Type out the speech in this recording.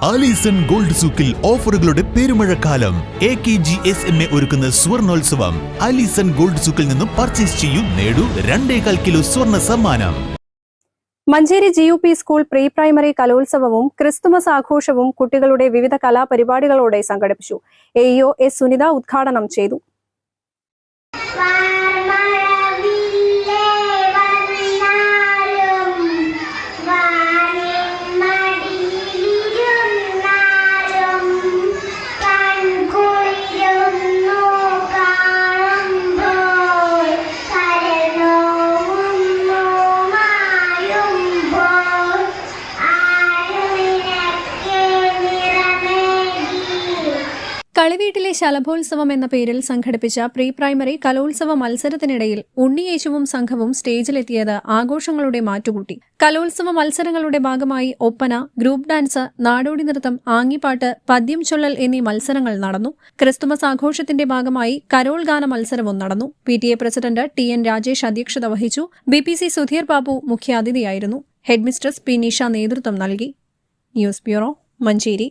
Alison gold സൂക്കിൽ ഓഫറുകളുടെ പെരുമഴക്കാലം. A K G S M A ഒരുക്കുന്ന സ്വർണോത്സവം. ആലീസൺ ഗോൾഡ് സൂക്കിൽ നിന്നും പർച്ചേസ് ചെയ്യൂ നേടൂ രണ്ടേകാൽ കിലോ സ്വർണ സമ്മാനം. Manjeri G U P school pre primary കലോത്സവവും Christmas ആഘോഷവും കുട്ടികളുടെ വിവിധ കലാപരിപാടികളോടെ സംഘടിപ്പിച്ചു. എ ഇഒ എസ് സുനിത ഉദ്ഘാടനം ചെയ്തു. കളിവീട്ടിലെ ശലഭോത്സവം എന്ന പേരിൽ സംഘടിപ്പിച്ച പ്രീ പ്രൈമറി കലോത്സവ മത്സരത്തിനിടയിൽ ഉണ്ണിയേശുവും സംഘവും സ്റ്റേജിലെത്തിയത് ആഘോഷങ്ങളുടെ മാറ്റുകൂട്ടി. കലോത്സവ മത്സരങ്ങളുടെ ഭാഗമായി ഒപ്പന ഗ്രൂപ്പ് ഡാൻസ് നാടോടി നൃത്തം ആങ്ങിപ്പാട്ട് പദ്യം ചൊല്ലൽ എന്നീ മത്സരങ്ങൾ നടന്നു. ക്രിസ്തുമസ് ആഘോഷത്തിന്റെ ഭാഗമായി കരോൾ ഗാന മത്സരവും നടന്നു. P T A president T N Rajesh അധ്യക്ഷത വഹിച്ചു. B P C Sudheer Babu മുഖ്യാതിഥിയായിരുന്നു. Headmistress P Nisha നേതൃത്വം നൽകി. News bureau Manjeri.